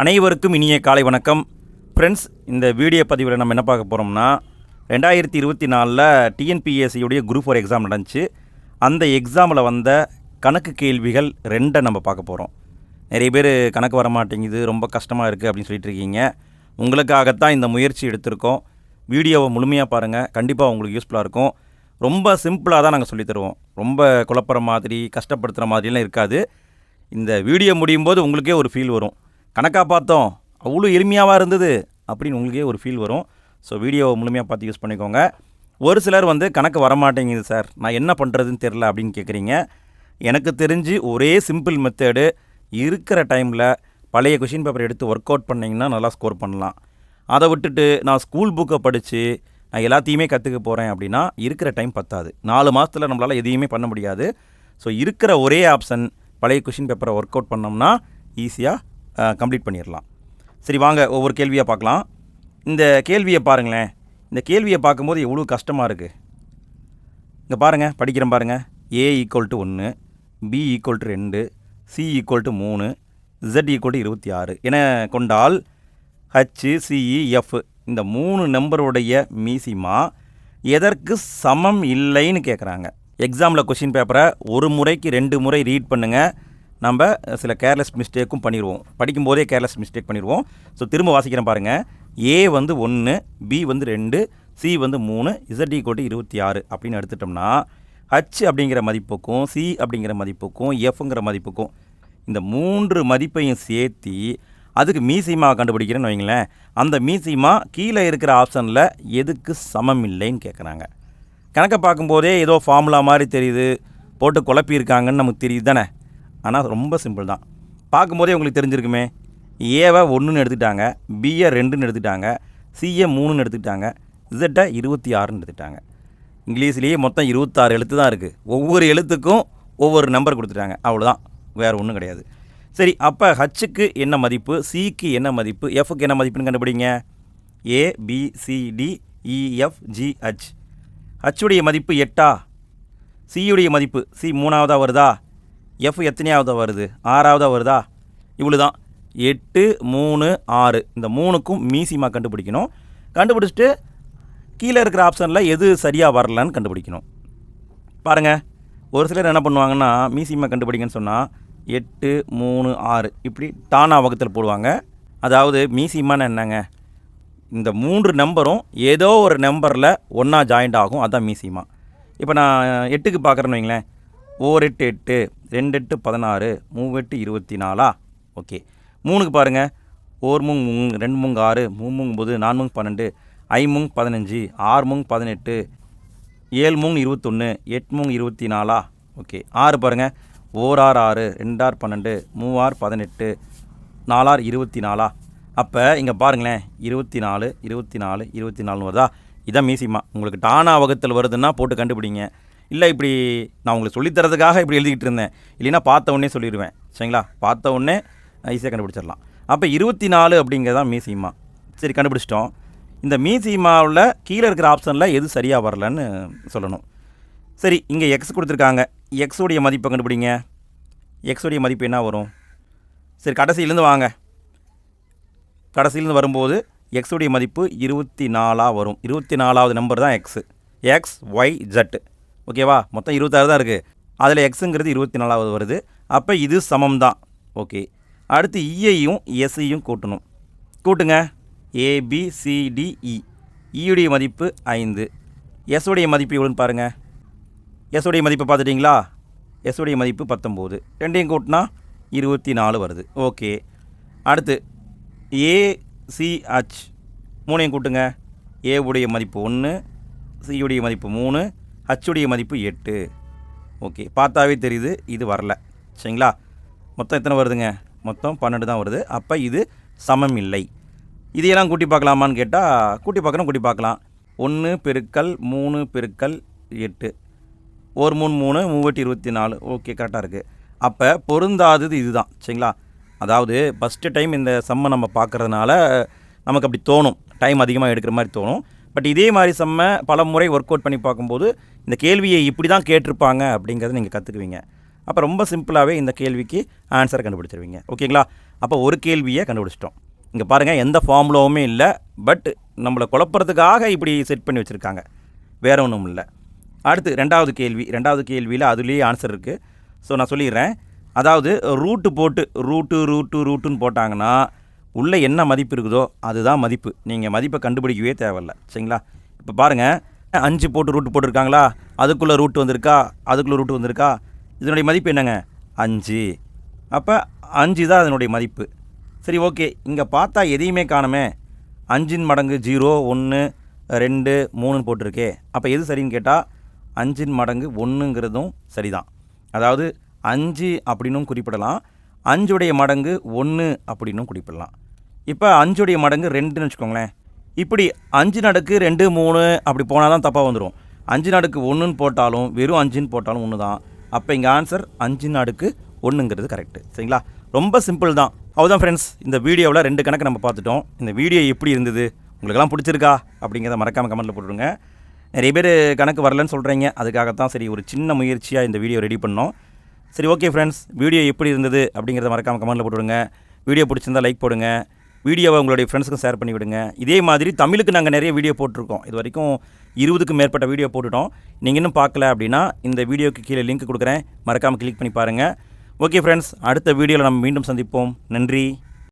அனைவருக்கும் இனிய காலை வணக்கம். ஃப்ரெண்ட்ஸ் இந்த வீடியோ பதிவில் நம்ம என்ன பார்க்க போகிறோம்னா ரெண்டாயிரத்தி இருபத்தி நாலில் டிஎன்பிஎஸ்சியுடைய குரூப் ஃபோர் எக்ஸாம் நடந்துச்சு. அந்த எக்ஸாமில் வந்த கணக்கு கேள்விகள் ரெண்டை நம்ம பார்க்க போகிறோம் நிறைய பேர் கணக்கு வர மாட்டேங்குது ரொம்ப கஷ்டமாக இருக்குது அப்படின்னு சொல்லிட்டு இருக்கீங்க. உங்களுக்காகத்தான் இந்த முயற்சி எடுத்திருக்கோம். வீடியோவை முழுமையாக பாருங்கள் கண்டிப்பாக உங்களுக்கு யூஸ்ஃபுல்லாக இருக்கும். ரொம்ப சிம்பிளாக தான் நாங்கள் சொல்லித்தருவோம் ரொம்ப குழப்புற மாதிரி கஷ்டப்படுத்துகிற மாதிரிலாம் இருக்காது. இந்த வீடியோ முடியும் போது உங்களுக்கே ஒரு ஃபீல் வரும். கணக்காக பார்த்தோம். அவ்வளோ எளிமையாவாக இருந்தது அப்படின்னு உங்களுக்கே ஒரு ஃபீல் வரும். ஸோ வீடியோவை முழுமையாக பார்த்து யூஸ் பண்ணிக்கோங்க. ஒரு சிலர் வந்து கணக்கு வரமாட்டேங்குது சார். நான் என்ன பண்ணுறதுன்னு தெரில அப்படின்னு கேட்குறீங்க எனக்கு தெரிஞ்சு ஒரே சிம்பிள் மெத்தேடு இருக்கிற டைமில் பழைய கொஷின் பேப்பர் எடுத்து ஒர்க் அவுட் பண்ணிங்கன்னா நல்லா ஸ்கோர் பண்ணலாம். அதை விட்டுட்டு நான் ஸ்கூல் புக்கை படித்து நான் எல்லாத்தையுமே கற்றுக்க போகிறேன் அப்படின்னா இருக்கிற டைம் பத்தாது. நாலு மாதத்தில் நம்மளால் எதையுமே பண்ண முடியாது. ஸோ இருக்கிற ஒரே ஆப்ஷன் பழைய கொஷின் பேப்பரை ஒர்க் அவுட் பண்ணோம்னா ஈஸியாக கம்ப்ளீட் பண்ணிடலாம். சரி வாங்க ஒவ்வொரு கேள்வியாக பார்க்கலாம். இந்த கேள்வியை பாருங்களேன். இந்த கேள்வியை பார்க்கும்போது எவ்வளோ கஷ்டமாக இருக்குது இங்கே பாருங்கள் படிக்கிறேன் பாருங்கள் ஏ ஈக்குவல் டு ஒன்று பி ஈக்குவல் டு ரெண்டு சி ஈக்குவல் டு மூணு இசட் ஈக்குவல் டு இருபத்தி ஆறு. என கொண்டால் ஹச்சு சிஇ எஃப் இந்த மூணு நம்பருடைய மீசிமா எதற்கு சமம் இல்லைன்னு கேட்குறாங்க எக்ஸாமில் கொஷின் பேப்பரை ஒரு முறைக்கு ரெண்டு முறை ரீட் பண்ணுங்கள் நம்ம சில கேர்லெஸ் மிஸ்டேக்கும் பண்ணிடுவோம். படிக்கும்போதே கேர்லெஸ் மிஸ்டேக் பண்ணிடுவோம். ஸோ திரும்ப வாசிக்கிறேன் பாருங்கள் ஏ வந்து ஒன்று பி வந்து ரெண்டு சி வந்து மூணு இசட் ஈக்குவல் இருபத்தி ஆறு அப்படின்னு எடுத்துட்டோம்னா ஹச் அப்படிங்கிற மதிப்புக்கும் சி அப்படிங்கிற மதிப்புக்கும் எஃப்ங்கிற மதிப்புக்கும் இந்த மூன்று மதிப்பையும் சேர்த்தி அதுக்கு மீசிமா கண்டுபிடிக்கிறேன்னு வைங்களேன் அந்த மீசிமா கீழே இருக்கிற ஆப்ஷனில் எதுக்கு சமம் இல்லைன்னு கேட்குறாங்க கணக்கை பார்க்கும்போதே ஏதோ ஃபார்முலா மாதிரி தெரியுது. போட்டு குழப்பியிருக்காங்கன்னு நமக்கு தெரியுது தானே. ஆனால் ரொம்ப சிம்பிள் தான். பார்க்கும்போதே உங்களுக்கு தெரிஞ்சிருக்குமே. ஏவை ஒன்றுன்னு எடுத்துட்டாங்க. பிஏ ரெண்டுன்னு எடுத்துட்டாங்க. சிஏ மூணுன்னு எடுத்துக்கிட்டாங்க இசட்டை இருபத்தி ஆறுன்னு எடுத்துட்டாங்க. இங்கிலீஷ்லேயே மொத்தம் இருபத்தாறு எழுத்து தான் இருக்குது ஒவ்வொரு எழுத்துக்கும் ஒவ்வொரு நம்பர் கொடுத்துட்டாங்க. அவ்வளோதான் வேறு ஒன்றும் கிடையாது. சரி அப்போ ஹச்சுக்கு என்ன மதிப்பு? சிக்கு என்ன மதிப்பு? எஃப்க்கு என்ன மதிப்புன்னு கண்டுபிடிங்க. A B C D E F G H ஹச்சுடைய மதிப்பு எட்டா? சியுடைய மதிப்பு. சி மூணாவதாக வருதா? எஃப் எத்தனையாவதாக வருது? ஆறாவதாக வருதா? இவ்வளோ தான் எட்டு மூணு ஆறு. இந்த மூணுக்கும் மீசிமா கண்டுபிடிக்கணும். கண்டுபிடிச்சிட்டு கீழே இருக்கிற ஆப்ஷனில் எது சரியாக வரலன்னு கண்டுபிடிக்கணும். பாருங்கள் ஒரு சிலர் என்ன பண்ணுவாங்கன்னா மீசிமா கண்டுபிடிங்கன்னு சொன்னால் எட்டு மூணு ஆறு. இப்படி டானா வகுத்தல் போடுவாங்க. அதாவது மீசிமான்னு என்னங்க? இந்த மூன்று நம்பரும் ஏதோ ஒரு நம்பரில் ஒன்றா ஜாயிண்ட் ஆகும். அதான் மீசிமா. இப்போ நான் எட்டுக்கு பார்க்குறேன்னு வைங்களேன். ஓர் எட்டு எட்டு ரெண்டு எட்டு பதினாறு மூணு எட்டு இருபத்தி நாலா ஓகே. மூணுக்கு பாருங்கள் ஓர் மூங் மூங் ரெண்டு மூங் ஆறு மூணு மூங் ஒம்பது நாலு மூங் பன்னெண்டு ஐமுங் பதினஞ்சு ஆறு மூங் பதினெட்டு ஏழு மூங் இருபத்தொன்று எட்டு மூங் இருபத்தி நாலா ஓகே. ஆறு பாருங்கள் ஓர் ஆறு ஆறு ரெண்டார் பன்னெண்டு மூவார் பதினெட்டு நாலார் இருபத்தி நாலா அப்போ இங்கே பாருங்களேன். இருபத்தி நாலு இருபத்தி நாலு இருபத்தி நாலு வருதா? இதான் மீசிமா. உங்களுக்கு டானா வகத்தில் வருதுன்னா போட்டு கண்டுபிடிங்க. இல்லை இப்படி நான் உங்களுக்கு சொல்லித்தரதுக்காக இப்படி எழுதிக்கிட்டு இருந்தேன். இல்லைன்னா பார்த்த உடனே சொல்லிடுவேன். சரிங்களா? பார்த்த உடனே ஈஸியாக கண்டுபிடிச்சிடலாம். அப்போ இருபத்தி நாலு அப்படிங்கிறதான் மீசிமா சரி கண்டுபிடிச்சிட்டோம். இந்த மீசிமாவில் கீழே இருக்கிற ஆப்ஷனில் எது சரியாக வரலன்னு சொல்லணும். சரி இங்கே எக்ஸ் கொடுத்துருக்காங்க. எக்ஸுடைய மதிப்பை கண்டுபிடிங்க. எக்ஸுடைய மதிப்பு என்ன வரும்? சரி கடைசியிலேருந்து வாங்க. கடைசியிலேருந்து வரும்போது எக்ஸுடைய மதிப்பு இருபத்தி நாலாக வரும். இருபத்தி நாலாவது நம்பர் தான் எக்ஸு எக்ஸ் ஒய் ஜெட் ஓகேவா? மொத்தம் இருபத்தாறு தான் இருக்குது அதில் எக்ஸுங்கிறது இருபத்தி நாலாவது வருது. அப்போ இது சமம் தான் ஓகே. அடுத்து இஐயும் எஸ்ஐயும் கூட்டணும். கூட்டுங்க. ABCDE இயுடைய e. e மதிப்பு ஐந்து. எஸ்ஸுடைய மதிப்பு எவ்வளோன்னு பாருங்கள் எஸ்ஸுடைய மதிப்பு பார்த்துட்டிங்களா? எஸ்ஸுடைய மதிப்பு பத்தொம்போது. ரெண்டையும் கூட்டினா இருபத்தி நாலு வருது. ஓகே. அடுத்து ஏசிஹெச் மூணையும் கூட்டுங்க. ஏவுடைய மதிப்பு ஒன்று சியுடைய மதிப்பு மூணு அச்சுடைய மதிப்பு எட்டு. ஓகே பார்த்தாவே தெரியுது இது வரல. சரிங்களா? மொத்தம் எத்தனை வருதுங்க? மொத்தம் பன்னெண்டு தான் வருது. அப்போ இது சமம் இல்லை. இதையெல்லாம் கூட்டி பார்க்கலாமான்னு கேட்டால் கூட்டி பார்க்கணும் கூட்டி பார்க்கலாம். ஒன்று பெருக்கல் மூணு பெருக்கல் எட்டு. ஒரு மூணு மூணு மூவெட்டு இருபத்தி நாலு. ஓகே கரெக்டாக இருக்குது அப்போ பொருந்தாதது இதுதான். சரிங்களா? அதாவது ஃபஸ்ட்டு டைம் இந்த செம்மை நம்ம பார்க்குறதுனால நமக்கு அப்படி தோணும். டைம் அதிகமாக எடுக்கிற மாதிரி தோணும். பட் இதே மாதிரி செம்ம பல முறை ஒர்க் அவுட் பண்ணி பார்க்கும்போது இந்த கேள்வியை இப்படி தான் கேட்டிருப்பாங்க அப்படிங்கிறத நீங்கள் கற்றுக்குவீங்க அப்போ ரொம்ப சிம்பிளாகவே இந்த கேள்விக்கு ஆன்சரை கண்டுபிடிச்சிருவீங்க. ஓகேங்களா? அப்போ ஒரு கேள்வியை கண்டுபிடிச்சிட்டோம். இங்கே பாருங்கள் எந்த ஃபார்முலாவுமே இல்லை பட் நம்மளை குழப்பறதுக்காக இப்படி செட் பண்ணி வச்சுருக்காங்க. வேறு ஒன்றும் இல்லை. அடுத்து ரெண்டாவது கேள்வி. ரெண்டாவது கேள்வியில் அதுலேயே ஆன்சர் இருக்குது ஸோ நான் சொல்லிடுறேன். அதாவது ரூட்டு போட்டு ரூட்டு ரூட்டு ரூட்டுன்னு போட்டாங்கன்னா உள்ளே என்ன மதிப்பு இருக்குதோ அதுதான் மதிப்பு. நீங்கள் மதிப்பை கண்டுபிடிக்கவே தேவையில்ல. சரிங்களா? இப்போ பாருங்கள் அஞ்சு போட்டு ரூட் போட்டிருக்காங்களா? அதுக்குள்ளே ரூட் வந்திருக்கா? அதுக்குள்ளே ரூட் வந்திருக்கா? இதனுடைய மதிப்பு என்னங்க? அஞ்சு. அப்போ அஞ்சு தான் அதனுடைய மதிப்பு. சரி ஓகே. இங்கே பார்த்தா எதையுமே காணுமே. அஞ்சின் மடங்கு ஜீரோ ஒன்று ரெண்டு மூணுன்னு போட்டிருக்கே. அப்போ எது சரின்னு கேட்டால் அஞ்சின் மடங்கு ஒன்றுங்கிறதும் சரிதான். அதாவது அஞ்சு அப்படின்னும் குறிப்பிடலாம். அஞ்சுடைய மடங்கு ஒன்று அப்படின்னும் குறிப்பிடலாம். இப்போ அஞ்சுடைய மடங்கு ரெண்டுன்னு வச்சுக்கோங்களேன். இப்படி அஞ்சு நடுக்கு ரெண்டு மூணு அப்படி போனால் தான் தப்பாக வந்துடும் அஞ்சு நடுக்கு ஒன்றுன்னு போட்டாலும் வெறும் அஞ்சுன்னு போட்டாலும் ஒன்று தான் அப்போ இங்கே ஆன்சர் அஞ்சு நடுக்கு ஒன்றுங்கிறது கரெக்டு சரிங்களா? ரொம்ப சிம்பிள் தான். அவ்வளோதான் ஃப்ரெண்ட்ஸ் இந்த வீடியோவில் ரெண்டு கணக்கு நம்ம பார்த்துட்டோம். இந்த வீடியோ எப்படி இருந்தது? உங்களுக்கெல்லாம் பிடிச்சிருக்கா? அப்படிங்கிறத மறக்காமல் கமெண்ட்டில் போட்டுருங்க நிறைய பேர் கணக்கு வரலன்னு சொல்கிறீங்க அதுக்காகத்தான் சரி ஒரு சின்ன முயற்சியாக இந்த வீடியோ ரெடி பண்ணோம். சரி ஓகே ஃப்ரெண்ட்ஸ் வீடியோ எப்படி இருந்தது அப்படிங்கிறத மறக்காமல் கமெண்ட்டில் போட்டுவிடுங்க. வீடியோ பிடிச்சிருந்தா லைக் போடுங்க. வீடியோவை உங்களுடைய ஃப்ரெண்ட்ஸுக்கும் ஷேர் பண்ணி விடுங்க இதே மாதிரி தமிழுக்கு நாங்கள் நிறைய வீடியோ போட்டிருக்கோம். இது வரைக்கும் இருபதுக்கும் மேற்பட்ட வீடியோ போட்டுட்டோம். நீங்கள் இன்னும் பார்க்கல அப்படின்னா இந்த வீடியோக்கு கீழே லிங்க் கொடுக்குறேன். மறக்காமல் கிளிக் பண்ணி பாருங்கள் ஓகே ஃப்ரெண்ட்ஸ் அடுத்த வீடியோவில் நம்ம மீண்டும் சந்திப்போம். நன்றி.